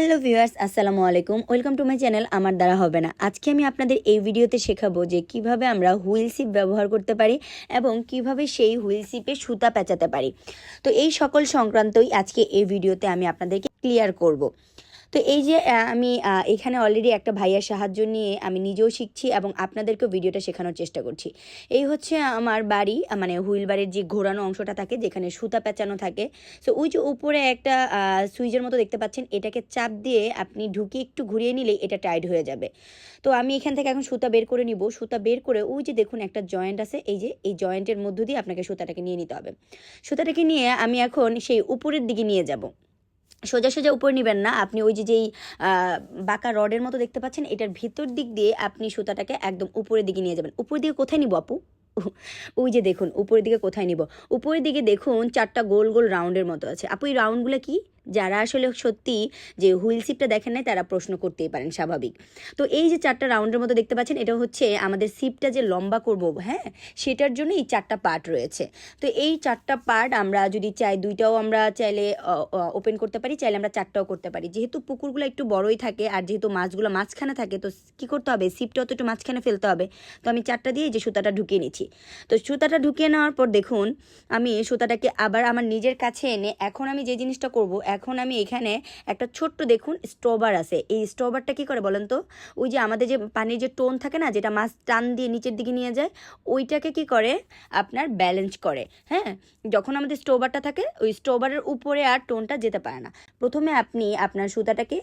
Hello viewers, আসসালামু আলাইকুম। Welcome to my channel, আমার দ্বারা হবে না। আজকে আমি আপনাদের এই ভিডিওতে শেখাবো যে কীভাবে আমরা হুইল সিপ ব্যবহার করতে পারি এবং কীভাবে সেই হুইল সিপে সুতা পেঁচাতে পারি। তো এই সকল সংক্রান্তই আজকে এই ভিডিওতে আমি আপনাদেরকে ক্লিয়ার করব। তো এই যে আমি এখানে অলরেডি একটা ভাইয়ের সাহায্য নিয়ে আমি নিজেও শিখছি এবং আপনাদেরকেও ভিডিওটা শেখানোর চেষ্টা করছি। এই হচ্ছে আমার বাড়ি মানে হুইল বাড়ির যে ঘোরানো অংশটা থাকে, যেখানে সুতা পেঁচানো থাকে। সো ওই যে উপরে একটা সুইচের মতো দেখতে পাচ্ছেন, এটাকে চাপ দিয়ে আপনি ঢুকিয়ে একটু ঘুরিয়ে নিলেই এটা টাইট হয়ে যাবে। তো আমি এখান থেকে এখন সুতা বের করে নিব। সুতা বের করে ওই যে দেখুন একটা জয়েন্ট আছে, এই যে, এই জয়েন্টের মধ্য দিয়ে আপনাকে সুতাটাকে নিয়ে নিতে হবে। সুতাটাকে নিয়ে আমি এখন সেই উপরের দিকে নিয়ে যাব। সোজা সোজা উপর নেবেন না। আপনি ওই যে যেই বাঁকা রডের মতো দেখতে পাচ্ছেন, এটার ভিতর দিক দিয়ে আপনি সুতাটাকে একদম উপরের দিকে নিয়ে যাবেন। উপরের দিকে কোথায় নিব আপু? ওই যে দেখুন, উপরের দিকে কোথায় নিব? উপরের দিকে দেখুন, চারটা গোল গোল রাউন্ডের মতো আছে। আপু, এই রাউন্ডগুলো কি? যারা আসলে সত্যি যে হুইল সিপটা দেখেন নাই, তারা প্রশ্ন করতেই পারেন, স্বাভাবিক। তো এই যে চারটা রাউন্ডের মতো দেখতে পাচ্ছেন, এটা হচ্ছে আমাদের সিপটা যে লম্বা করব হ্যাঁ সেটার জন্য এই চারটা পার্ট রয়েছে। তো এই চারটা পার্ট আমরা যদি চাই, দুইটাও আমরা চাইলে ওপেন করতে পারি, চাইলে আমরা চারটাও করতে পারি। যেহেতু পুকুরগুলো একটু বড়ই থাকে আর যেহেতু মাছগুলো মাঝখানে থাকে, তো কি করতে হবে? সিপটাও তো একটু মাঝখানে ফেলতে হবে। তো আমি চারটা দিয়ে যে সুতাটা ঢুকিয়ে নিচ্ছি। তো সুতাটা ঢুকিয়ে নেওয়ার পর দেখুন, আমি সুতাটাকে আবার আমার নিজের কাছে এনে, এখন আমি যে জিনিসটা করব এখন আমি এখানে একটা ছোট্ট দেখুন স্টোবার আছে। এই স্টোবারটা কি করে বলেন তো? ওই যে আমাদের যে পানির যে টোন থাকে না, যেটা মাছ টান দিয়ে নিচের দিকে নিয়ে যায়, ওইটাকে কি করে? আপনার ব্যালেন্স করে হ্যাঁ? যখন আমাদের স্টোবারটা থাকে, ওই স্টোবারের উপরে আর টোনটা যেতে পারে না। প্রথমে আপনি আপনার সুতাটাকে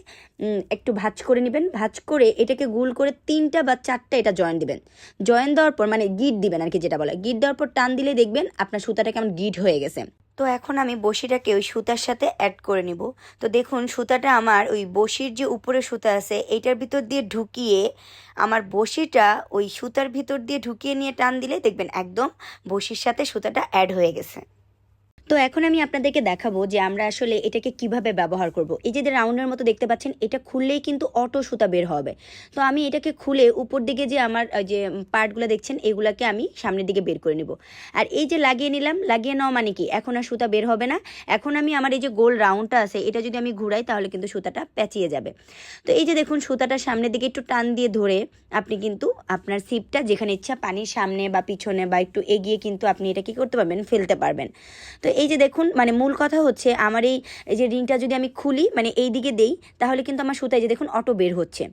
একটু ভাজ করে নেবেন। ভাজ করে এটাকে গুল করে তিনটা বা চারটা এটা জয়েন দিবেন। জয়েন দেওয়ার পর মানে গিট দিবেন আর কি যেটা বলে। গিট দেওয়ার পর টান দিলে দেখবেন আপনার সুতাটা কেমন গিট হয়ে গেছে। তো এখন আমি বসিটাকে ওই সুতার সাথে অ্যাড করে নিব। তো দেখুন, সুতাটা আমার ওই বসির যে উপরে সুতা আছে, এইটার ভিতর দিয়ে ঢুকিয়ে আমার বসিটা ওই সুতার ভিতর দিয়ে ঢুকিয়ে নিয়ে টান দিলে দেখবেন একদম বসির সাথে সুতাটা অ্যাড হয়ে গেছে। তো এখন আমি আপনাদেরকে দেখাবো যে আমরা আসলে এটাকে কীভাবে ব্যবহার করব। এই যে রাউন্ডের মতো দেখতে পাচ্ছেন, এটা খুললেই কিন্তু অটো সুতা বের হবে। তো আমি এটাকে খুলে উপর দিকে যে আমার যে পার্টগুলো দেখছেন, এগুলাকে আমি সামনের দিকে বের করে নিব। আর এই যে লাগিয়ে নিলাম, লাগিয়ে নেওয়া মানে কি? এখন আর সুতা বের হবে না। এখন আমি আমার এই যে গোল রাউন্ডটা আছে, এটা যদি আমি ঘুরাই তাহলে কিন্তু সুতাটা পেঁচিয়ে যাবে। তো এই যে দেখুন, সুতাটা সামনের দিকে একটু টান দিয়ে ধরে আপনি কিন্তু আপনার সিপটা যেখানে ইচ্ছা পানির সামনে বা পিছনে বা একটু এগিয়ে কিন্তু আপনি এটা কি করতে পারবেন, ফেলতে পারবেন। তো এই যে দেখুন মানে মূল কথা হচ্ছে আমার এই যে রিংটা যদি আমি খুলি মানে এই দিকে দেই তাহলে কিন্তু আমার সুতায় যে দেখুন অটো বের হচ্ছে।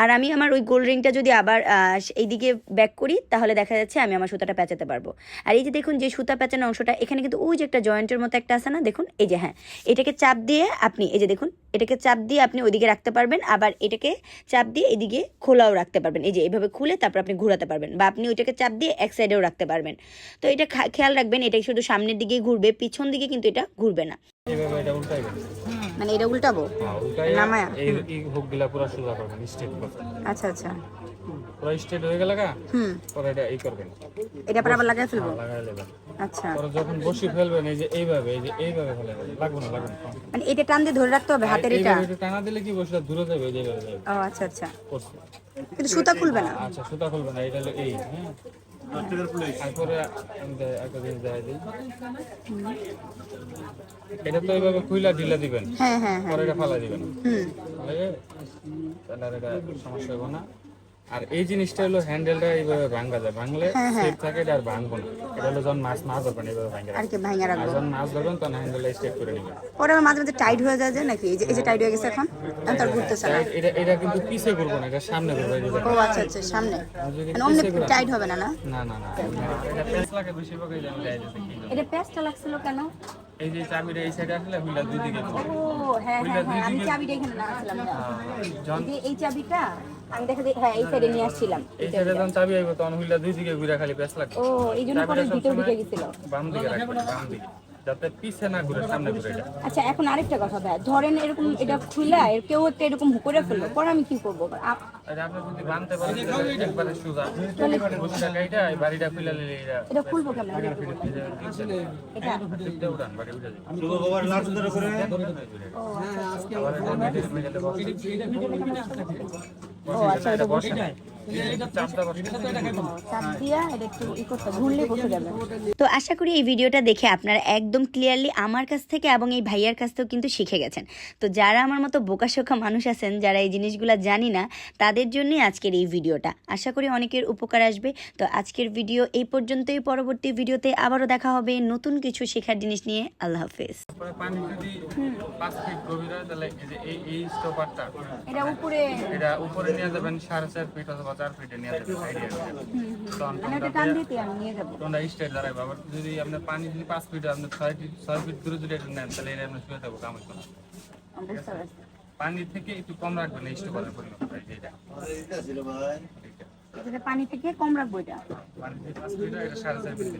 আর আমি আমার ওই গোল রিংটা যদি আবার আহ, এই দিকে ব্যাক করি তাহলে দেখা যাচ্ছে আমি আমার সুতাটা পেঁচাতে পারব। আর এই যে দেখুন যে সুতা পেঁচানো অংশটা এখানে কিন্তু ওই যে একটা জয়েন্টের মতো একটা আছে না দেখুন এই যে হ্যাঁ এটাকে চাপ দিয়ে আপনি এই যে দেখুন এটাকে চাপ দিয়ে আপনি ওইদিকে রাখতে পারবেন আবার এটাকে চাপ দিয়ে এদিকে খোলাও রাখতে পারবেন। এই যে এইভাবে খুলে তারপর আপনি ঘোরাতে পারবেন বা আপনি ওইটাকে চাপ দিয়ে এক সাইডেও রাখতে পারবেন। তো এটা খেয়াল রাখবেন এটা শুধু সামনের দিকেই ঘুরবে পিছন দিকে কিন্তু এটা ঘুরবে না। মানে এটা উল্টাবো? হ্যাঁ নামায়া? এই এই হুক পুরো সোজা করবেন স্ট্রেট করবেন আচ্ছা আচ্ছা। পুরো স্ট্রেট হয়ে গেল গা হুম। পরে এটা এই করবেন এটা পর আবার লাগাই ফেলব? হ্যাঁ, নেবেন আচ্ছা। পরে যখন বসি ফেলবেন এই যে এইভাবে এই যে এইভাবে ফেলবেন লাগবে না লাগবে মানে এটা টান দিয়ে ধরে রাখতে হবে হাতের এটা? এইভাবে টানা দিলে কি বসিটা দূরে যাবে এই জায়গায় ও আচ্ছা আচ্ছা। কিন্তু সুতা খুলবে না? আচ্ছা সুতা খুলবে না এটা এই হ্যাঁ। তারপরে একটা জিনিস দেখাই দিই। এটা তো এইভাবে খুইলা ঢিলা দিবেন হ্যাঁ হ্যাঁ হ্যাঁ। পরে এটা ফালা দিবেন। তাহলে এটা সমস্যা হবে না। আর এই জিনিসটা হলো হ্যান্ডেলটা এইভাবে ভাঙ্গা যায়। ভাঙলে স্টেপ থাকে এটা আর ভাঙবো না। এটা হলো যখন মাছ মাছ ধরবেন এইভাবে ভাঙ্গা আর কি ভাঙা রাখব? যখন মাছ ধরবেন তখন হ্যান্ডেলটা স্টেপ করে নেবেন। পরে মাঝে মাঝে টাইট হয়ে যায় যে নাকি? এই যে এই যে টাইট হয়ে গেছে এখন এখন তার ঘুরতেছে না। এটা এটা কিন্তু পিছে করব না এটা সামনে করব এই যে ও আচ্ছা আচ্ছা সামনে। মানে অমনি টাইট হবে না না? না না এটা পেঁচ লাগে বেশিরভাগ এই যে আমি। এটা পেস্টটা লাগছিল কেন? এই যে চাবিটা এই সাইডে আসলে হুইলার দুই দিকে ও হ্যাঁ হ্যাঁ হ্যাঁ আমি চাবিটা এখানে এই যে এই চাবিটা আমি দেখা হ্যাঁ এই সাইডে নিয়ে আসছিলাম। এই সাইডে যখন চাবি আইব তখন হুইলা দুই দিকে ঘুরে খালি পেঁচ লাগবে। ও এই জন্য পরে ভিতর দিকে গেছিল। বাম দিকে রাখবে বাম দিকে। যাতে পিছে না ঘুরে সামনে ঘুরে এটা আচ্ছা এখন আরেকটা কথা ভাই ধরেন এরকম এটা খুলে এর কেউ একটা এরকম করে ফেলল পরে আমি কি করব? এটা আপনি যদি বানতে পারেন একবারে সোজা। বসে টাকা এটা এই বাড়িটা খুলে নিলে এটা এটা খুলবো কেমন? এটা এটা উড়ান বাড়ি উঠে যাবে। ও আচ্ছা আবার এটা মেডেল মেডেলে বসে ও আচ্ছা এটা বসে। একটু চাপ দেওয়ার এটা একটু ই করতে হবে, ঘুরলেই বসে। তো আশা করি এই ভিডিওটা দেখে আপনারা একদম ক্লিয়ারলি আমার কাছ থেকে এবং এই ভাইয়ার কাছ থেকেও কিন্তু শিখে গেছেন। তো যারা আমার মতো বোকাশোকা মানুষ আছেন যারা এই জিনিসগুলো জানি না তাদের জন্যই আজকের এই ভিডিওটা। আশা করি অনেকের উপকার আসবে। তো আজকের ভিডিও এই পর্যন্তই। পরবর্তী ভিডিওতে আবারও দেখা হবে নতুন কিছু শেখার জিনিস নিয়ে। আল্লাহ হাফেজ। উপরে। এটা উপরে নিয়ে যাবেন সাড়ে চার ফিট অথবা চার ফিটে নিয়ে যাবে আইডিয়া তোমরা স্টেট দাঁড়াইবে। আবার যদি আপনার পানি যদি পাঁচ ফিট আপনি ছয় ফিট ছয় ফিট দূরে যদি এটা নেন তাহলে এটা আপনার শুয়ে থাকব কামাই কোনো বুঝতে পানি থেকে একটু কম রাখবেন এই স্টোপারের পরিমাণ এটা পানি থেকে কম রাখব এটা। পানি থেকে পাঁচ ফিট এটা সাড়ে চার ফিট